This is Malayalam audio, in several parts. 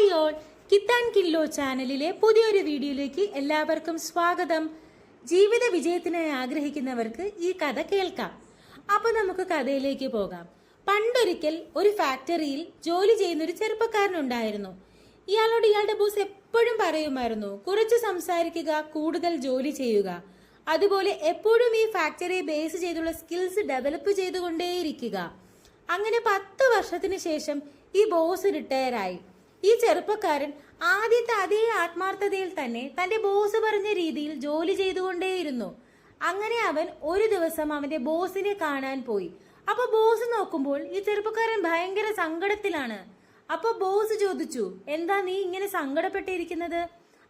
ഹായ് ഓൾ കിത്താൻ കില്ലോ ചാനലിലെ പുതിയൊരു വീഡിയോയിലേക്ക് എല്ലാവർക്കും സ്വാഗതം. ജീവിത വിജയത്തിനായി ആഗ്രഹിക്കുന്നവർക്ക് ഈ കഥ കേൾക്കാം. അപ്പോൾ നമുക്ക് കഥയിലേക്ക് പോകാം. പണ്ടൊരിക്കൽ ഒരു ഫാക്ടറിയിൽ ജോലി ചെയ്യുന്ന ഒരു ചെറുപ്പക്കാരനുണ്ടായിരുന്നു ഇയാളോട് ഇയാളുടെ ബോസ് എപ്പോഴും പറയുമായിരുന്നു കുറച്ച് സംസാരിക്കുക കൂടുതൽ ജോലി ചെയ്യുക. അതുപോലെ എപ്പോഴും ഈ ഫാക്ടറിയെ ബേസ് ചെയ്തുള്ള സ്കിൽസ് ഡെവലപ്പ് ചെയ്തുകൊണ്ടേയിരിക്കുക. അങ്ങനെ പത്ത് വർഷത്തിന് ശേഷം ഈ ബോസ് റിട്ടയർ ആയി ഈ ചെറുപ്പക്കാരൻ ആദ്യത്തെ അതേ ആത്മാർത്ഥതയിൽ തന്നെ തന്റെ ബോസ് പറഞ്ഞ രീതിയിൽ ജോലി ചെയ്തുകൊണ്ടേയിരുന്നു. അങ്ങനെ അവൻ ഒരു ദിവസം അവന്റെ ബോസിനെ കാണാൻ പോയി. അപ്പൊ ബോസ് നോക്കുമ്പോൾ ഈ ചെറുപ്പക്കാരൻ ഭയങ്കര സങ്കടത്തിലാണ്. അപ്പൊ ബോസ് ചോദിച്ചു എന്താ നീ ഇങ്ങനെ സങ്കടപ്പെട്ടിരിക്കുന്നത്?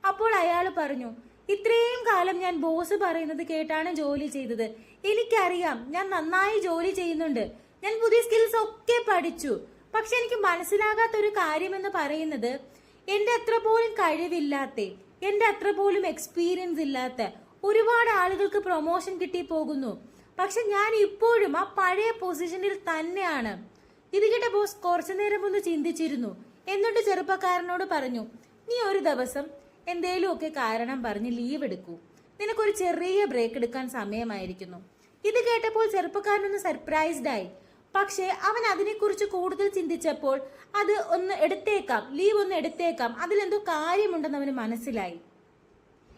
അപ്പോൾ അയാൾ പറഞ്ഞു ഇത്രയും കാലം ഞാൻ ബോസ് പറയുന്നത് കേട്ടാണ് ജോലി ചെയ്തത്. എനിക്കറിയാം ഞാൻ നന്നായി ജോലി ചെയ്യുന്നുണ്ട്. ഞാൻ പുതിയ സ്കിൽസ് ഒക്കെ പഠിച്ചു. പക്ഷെ എനിക്ക് മനസ്സിലാകാത്ത ഒരു കാര്യമെന്ന് പറയുന്നത് എന്റെ അത്ര പോലും കഴിവില്ലാത്ത എന്റെ അത്ര പോലും എക്സ്പീരിയൻസ് ഇല്ലാത്ത ഒരുപാട് ആളുകൾക്ക് പ്രൊമോഷൻ കിട്ടി പോകുന്നു. പക്ഷെ ഞാൻ ഇപ്പോഴും ആ പഴയ പൊസിഷനിൽ തന്നെയാണ്. ഇത് കേട്ട ബോസ് കുറച്ചു നേരം ഒന്ന് ചിന്തിച്ചിരുന്നു. എന്നിട്ട് ചെറുപ്പക്കാരനോട് പറഞ്ഞു നീ ഒരു ദിവസം എന്തേലുമൊക്കെ കാരണം പറഞ്ഞ് ലീവ് എടുക്കൂ. നിനക്കൊരു ചെറിയ ബ്രേക്ക് എടുക്കാൻ സമയമായിരിക്കുന്നു. ഇത് കേട്ടപ്പോൾ ചെറുപ്പക്കാരനൊന്ന് സർപ്രൈസ്ഡ് ആയി. പക്ഷേ അവൻ അതിനെക്കുറിച്ച് കൂടുതൽ ചിന്തിച്ചപ്പോൾ അത് ഒന്ന് എടുത്തേക്കാം ലീവ് ഒന്ന് എടുത്തേക്കാം. അതിലെന്തോ കാര്യമുണ്ടെന്ന് അവന് മനസ്സിലായി.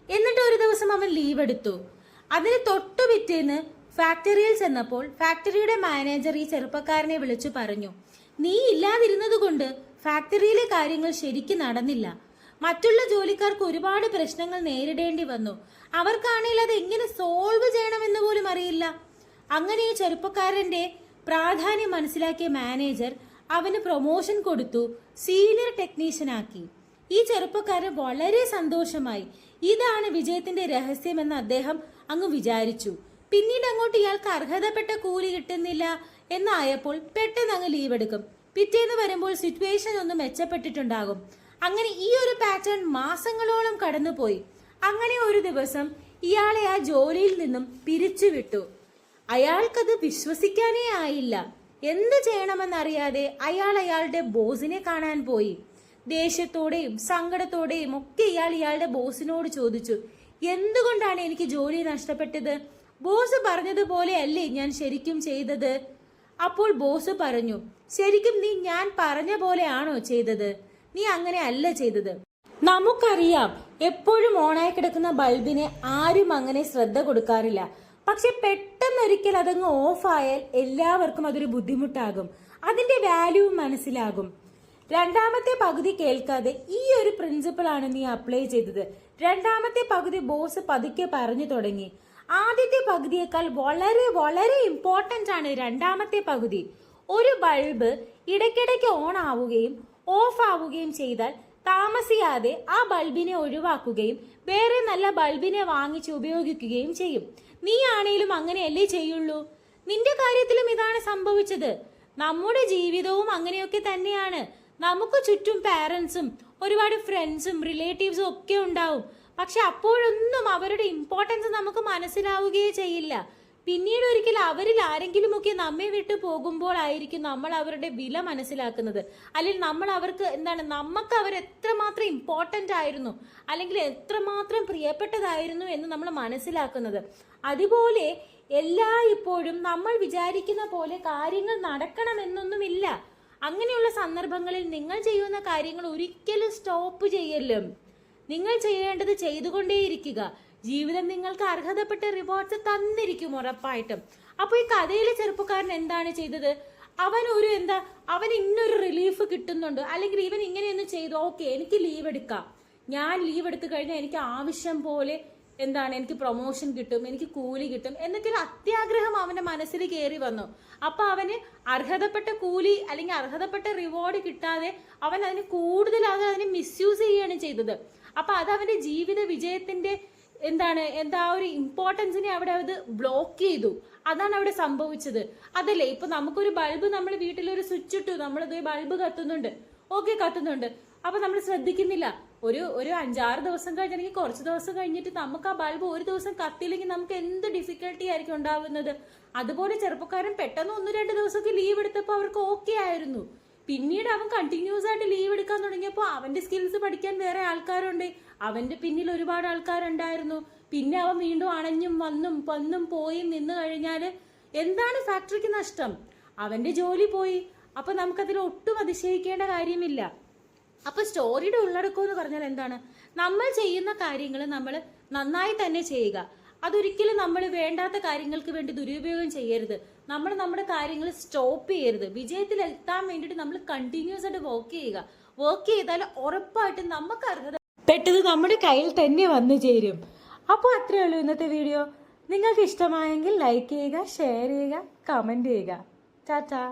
എന്നിട്ട് ഒരു ദിവസം അവൻ ലീവ് എടുത്തു. അതിന് തൊട്ടു പിറ്റേന്ന് ഫാക്ടറിയിൽ ചെന്നപ്പോൾ ഫാക്ടറിയുടെ മാനേജർ ഈ ചെറുപ്പക്കാരനെ വിളിച്ചു പറഞ്ഞു നീ ഇല്ലാതിരുന്നത് കൊണ്ട് ഫാക്ടറിയിലെ കാര്യങ്ങൾ ശരിക്കും നടന്നില്ല. മറ്റുള്ള ജോലിക്കാർക്ക് ഒരുപാട് പ്രശ്നങ്ങൾ നേരിടേണ്ടി വന്നു. അവർക്കാണെങ്കിൽ അത് എങ്ങനെ സോൾവ് ചെയ്യണമെന്ന് പോലും അറിയില്ല. അങ്ങനെ ഈ ചെറുപ്പക്കാരന്റെ പ്രാധാന്യം മനസ്സിലാക്കിയ മാനേജർ അവന് പ്രൊമോഷൻ കൊടുത്തു സീനിയർ ടെക്നീഷ്യനാക്കി ഈ ചെറുപ്പക്കാരൻ വളരെ സന്തോഷമായി. ഇതാണ് വിജയത്തിന്റെ രഹസ്യമെന്ന് അദ്ദേഹം അങ്ങ് വിചാരിച്ചു. പിന്നീട് അങ്ങോട്ട് ഇയാൾക്ക് അർഹതപ്പെട്ട കൂലി കിട്ടുന്നില്ല എന്നായപ്പോൾ പെട്ടെന്ന് അങ്ങ് ലീവ് എടുക്കും. പിറ്റേന്ന് വരുമ്പോൾ സിറ്റുവേഷൻ ഒന്ന് മെച്ചപ്പെട്ടിട്ടുണ്ടാകും. അങ്ങനെ ഈ ഒരു പാറ്റേൺ മാസങ്ങളോളം കടന്നുപോയി. അങ്ങനെ ഒരു ദിവസം ഇയാളെ ആ ജോലിയിൽ നിന്നും പിരിച്ചുവിട്ടു. അയാൾക്കത് വിശ്വസിക്കാനേ ആയില്ല. എന്ത് ചെയ്യണമെന്നറിയാതെ അയാൾ അയാളുടെ ബോസിനെ കാണാൻ പോയി. ദേഷ്യത്തോടെയും സങ്കടത്തോടെയും ഒക്കെ ഇയാൾ ഇയാളുടെ ബോസിനോട് ചോദിച്ചു എന്തുകൊണ്ടാണ് എനിക്ക് ജോലി നഷ്ടപ്പെട്ടത്? ബോസ് പറഞ്ഞതുപോലെ അല്ലേ ഞാൻ ശരിക്കും ചെയ്തത്? അപ്പോൾ ബോസ് പറഞ്ഞു ശരിക്കും നീ ഞാൻ പറഞ്ഞ പോലെയാണോ ചെയ്തത്? നീ അങ്ങനെ അല്ല ചെയ്തത്. നമുക്കറിയാം എപ്പോഴും ഓണായി കിടക്കുന്ന ബൾബിന് ആരും അങ്ങനെ ശ്രദ്ധ കൊടുക്കാറില്ല. പക്ഷെ പെട്ടെന്നൊരിക്കൽ അതങ്ങ് ഓഫായാൽ എല്ലാവർക്കും അതൊരു ബുദ്ധിമുട്ടാകും. അതിന്റെ വാല്യൂ മനസ്സിലാകും. രണ്ടാമത്തെ പകുതി കേൾക്കാതെ ഈ ഒരു പ്രിൻസിപ്പിളാണ് നീ അപ്ലൈ ചെയ്തത്. രണ്ടാമത്തെ പകുതി ബോസ് പതുക്കെ പറഞ്ഞു തുടങ്ങി. ആദ്യത്തെ പകുതിയേക്കാൾ വളരെ വളരെ ഇമ്പോർട്ടന്റ് ആണ് രണ്ടാമത്തെ പകുതി. ഒരു ബൾബ് ഇടയ്ക്കിടയ്ക്ക് ഓൺ ആവുകയും ഓഫ് ആവുകയും ചെയ്താൽ താമസിയാതെ ആ ബൾബിനെ ഒഴിവാക്കുകയും വേറെ നല്ല ബൾബിനെ വാങ്ങിച്ച് ഉപയോഗിക്കുകയും ചെയ്യും. നീ ആണേലും അങ്ങനെയല്ലേ ചെയ്യുള്ളൂ? നിന്റെ കാര്യത്തിലും ഇതാണ് സംഭവിച്ചത്. നമ്മുടെ ജീവിതവും അങ്ങനെയൊക്കെ തന്നെയാണ്. നമുക്ക് ചുറ്റും പാരൻസും ഒരുപാട് ഫ്രണ്ട്സും റിലേറ്റീവ്സും ഒക്കെ ഉണ്ടാവും. പക്ഷെ അപ്പോഴൊന്നും അവരുടെ ഇമ്പോർട്ടൻസ് നമുക്ക് മനസ്സിലാവുകയേ ചെയ്യില്ല. പിന്നീട് ഒരിക്കൽ അവരിൽ ആരെങ്കിലുമൊക്കെ നമ്മെ വിട്ടു പോകുമ്പോഴായിരിക്കും നമ്മൾ അവരുടെ വില മനസ്സിലാക്കുന്നത്. അല്ലെങ്കിൽ നമ്മൾ അവർക്ക് എന്താണ് നമുക്ക് അവർ എത്രമാത്രം ഇമ്പോർട്ടന്റ് ആയിരുന്നു അല്ലെങ്കിൽ എത്രമാത്രം പ്രിയപ്പെട്ടതായിരുന്നു എന്ന് നമ്മൾ മനസ്സിലാക്കുന്നത്. അതുപോലെ എല്ലാ ഇപ്പോഴും നമ്മൾ വിചാരിക്കുന്ന പോലെ കാര്യങ്ങൾ നടക്കണമെന്നൊന്നുമില്ല അങ്ങനെയുള്ള സന്ദർഭങ്ങളിൽ നിങ്ങൾ ചെയ്യുന്ന കാര്യങ്ങൾ ഒരിക്കലും സ്റ്റോപ്പ് ചെയ്യലും നിങ്ങൾ ചെയ്യേണ്ടത് ചെയ്തുകൊണ്ടേയിരിക്കുക. ജീവിതം നിങ്ങൾക്ക് അർഹതപ്പെട്ട റിവാർഡ്സ് തന്നിരിക്കും ഉറപ്പായിട്ടും. അപ്പോൾ ഈ കഥയിലെ ചെറുപ്പക്കാരൻ എന്താണ് ചെയ്തത്? അവൻ ഒരു എന്താ അവൻ ഇന്നൊരു റിലീഫ് കിട്ടുന്നുണ്ട്. അല്ലെങ്കിൽ ഇവൻ ഇങ്ങനെയൊന്ന് ചെയ്തു ഓക്കെ എനിക്ക് ലീവ് എടുക്കാം. ഞാൻ ലീവ് എടുത്തു കഴിഞ്ഞാൽ എനിക്ക് ആവശ്യം പോലെ എന്താണ് എനിക്ക് പ്രൊമോഷൻ കിട്ടും എനിക്ക് കൂലി കിട്ടും എന്നൊക്കെ ഒരു അത്യാഗ്രഹം അവന്റെ മനസ്സിൽ കയറി വന്നു. അപ്പൊ അവന് അർഹതപ്പെട്ട കൂലി അല്ലെങ്കിൽ അർഹതപ്പെട്ട റിവാർഡ് കിട്ടാതെ അവൻ അതിന് കൂടുതലാകെ അതിനെ മിസ്യൂസ് ചെയ്യുകയാണ് ചെയ്തത്. അപ്പൊ അത് അവന്റെ ജീവിത വിജയത്തിന്റെ എന്താണ് എന്താ ഒരു ഇമ്പോർട്ടൻസിനെ അവിടെ അത് ബ്ലോക്ക് ചെയ്തു. അതാണ് അവിടെ സംഭവിച്ചത്. അതല്ലേ ഇപ്പൊ നമുക്കൊരു ബൾബ് നമ്മൾ വീട്ടിൽ ഒരു സ്വിച്ച് ഇട്ടു നമ്മളത് ബൾബ് കത്തുന്നുണ്ട്. ഓക്കെ കത്തുന്നുണ്ട്. അപ്പൊ നമ്മൾ ശ്രദ്ധിക്കുന്നില്ല. ഒരു ഒരു അഞ്ചാറ് ദിവസം കഴിഞ്ഞില്ലെങ്കിൽ കുറച്ച് ദിവസം കഴിഞ്ഞിട്ട് നമുക്ക് ആ ബൾബ് ഒരു ദിവസം കത്തിയില്ലെങ്കിൽ നമുക്ക് എന്ത് ഡിഫിക്കൽട്ടി ആയിരിക്കും ഉണ്ടാവുന്നത്? അതുപോലെ ചെറുപ്പക്കാരൻ പെട്ടെന്ന് ഒന്ന് രണ്ട് ദിവസമൊക്കെ ലീവ് എടുത്തപ്പോൾ അവർക്ക് ഓക്കെ ആയിരുന്നു. പിന്നീട് അവൻ കണ്ടിന്യൂസ് ആയിട്ട് ലീവ് എടുക്കാൻ തുടങ്ങിയപ്പോൾ അവന്റെ സ്കിൽസ് പഠിക്കാൻ വേറെ ആൾക്കാരുണ്ട്. അവന്റെ പിന്നിൽ ഒരുപാട് ആൾക്കാരുണ്ടായിരുന്നു. പിന്നെ അവൻ വീണ്ടും അണഞ്ഞും വന്നും വന്നും പോയി നിന്ന് കഴിഞ്ഞാൽ എന്താണ് ഫാക്ടറിക്ക് നഷ്ടം? അവന്റെ ജോലി പോയി. അപ്പൊ നമുക്കതിൽ ഒട്ടും അതിശയിക്കേണ്ട കാര്യമില്ല. അപ്പൊ സ്റ്റോറിയുടെ ഉള്ളടക്കം എന്ന് പറഞ്ഞാൽ എന്താണ്? നമ്മൾ ചെയ്യുന്ന കാര്യങ്ങൾ നമ്മൾ നന്നായി തന്നെ ചെയ്യുക. അതൊരിക്കലും നമ്മൾ വേണ്ടാത്ത കാര്യങ്ങൾക്ക് വേണ്ടി ദുരുപയോഗം ചെയ്യരുത്. നമ്മൾ നമ്മുടെ കാര്യങ്ങൾ സ്റ്റോപ്പ് ചെയ്യരുത്. വിജയത്തിൽ എത്താൻ വേണ്ടിയിട്ട് നമ്മൾ കണ്ടിന്യൂസ് ആയിട്ട് വർക്ക് ചെയ്യുക. വർക്ക് ചെയ്താൽ ഉറപ്പായിട്ടും നമുക്ക് അർഹത പെട്ടത് നമ്മുടെ കയ്യിൽ തന്നെ വന്നു ചേരും. അപ്പോൾ അത്രയേ ഉള്ളൂ ഇന്നത്തെ വീഡിയോ നിങ്ങൾക്ക് ഇഷ്ടമായെങ്കിൽ ലൈക്ക് ചെയ്യുക ഷെയർ ചെയ്യുക കമന്റ് ചെയ്യുക. ടാറ്റാ.